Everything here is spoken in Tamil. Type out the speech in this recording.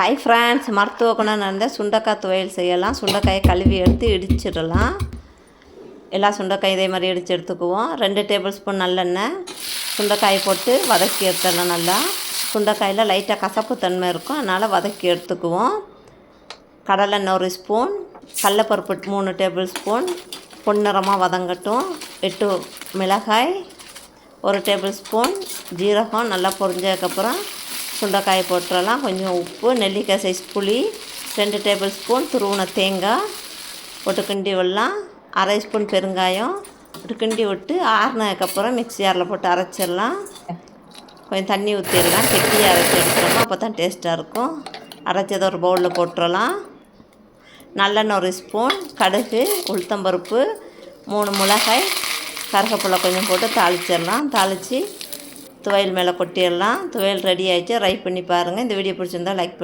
ஹை ஃப்ரெண்ட்ஸ் மருத்துவ குணம் நடந்த சுண்டைக்காய் துவையல் செய்யலாம். சுண்டைக்காயை கழுவி எடுத்து இடிச்சிடலாம். எல்லா சுண்டைக்காய் இதே மாதிரி இடித்து எடுத்துக்குவோம். ரெண்டு டேபிள் ஸ்பூன் நல்லெண்ணெய். சுண்டைக்காயை போட்டு வதக்கி எடுத்துடலாம் நல்லா. சுண்டைக்காயில் லைட்டாக கசப்பு தன்மை இருக்கும். அதனால் வதக்கி எடுத்துக்குவோம். கடலெண்ணெய் ஒரு ஸ்பூன். கடலப்பருப்பு மூணு டேபிள் ஸ்பூன். பொன்னிறமாக வதங்கட்டும். எட்டு மிளகாய் ஒரு டேபிள் ஸ்பூன். ஜீரகம் நல்லா பொரிஞ்சதுக்கப்புறம் சுண்டைக்காயை போட்டுடலாம் கொஞ்சம் உப்பு நெல்லிக்காய் சைஸ் புளி ரெண்டு டேபிள் ஸ்பூன் துருவன தேங்காய் போட்டு கிண்டி விடலாம். அரை ஸ்பூன் பெருங்காயம் போட்டு கிண்டி விட்டு ஆறுனதுக்கப்புறம் மிக்ஸி ஜாரில் போட்டு அரைச்சிடலாம். கொஞ்சம் தண்ணி ஊற்றிடலாம் கெட்டி அரைச்சி எடுத்துடலாம் அப்போ தான் டேஸ்ட்டாக இருக்கும். அரைச்சதை ஒரு பவுலில் போட்டுடலாம் நல்லெண்ணெய் ஒரு ஸ்பூன் கடுகு உளுத்தம்பருப்பு மூணு மிளகாய் கருகப்புள்ள கொஞ்சம் போட்டு தாளிச்சிடலாம். தாளித்து துவையல் மேலே கொட்டிடலாம். துவையல் ரெடி ஆகிடுச்சு ரைப் பண்ணி பாருங்கள் இந்த வீடியோ பிடிச்சிருந்தா லைக் பண்ணி.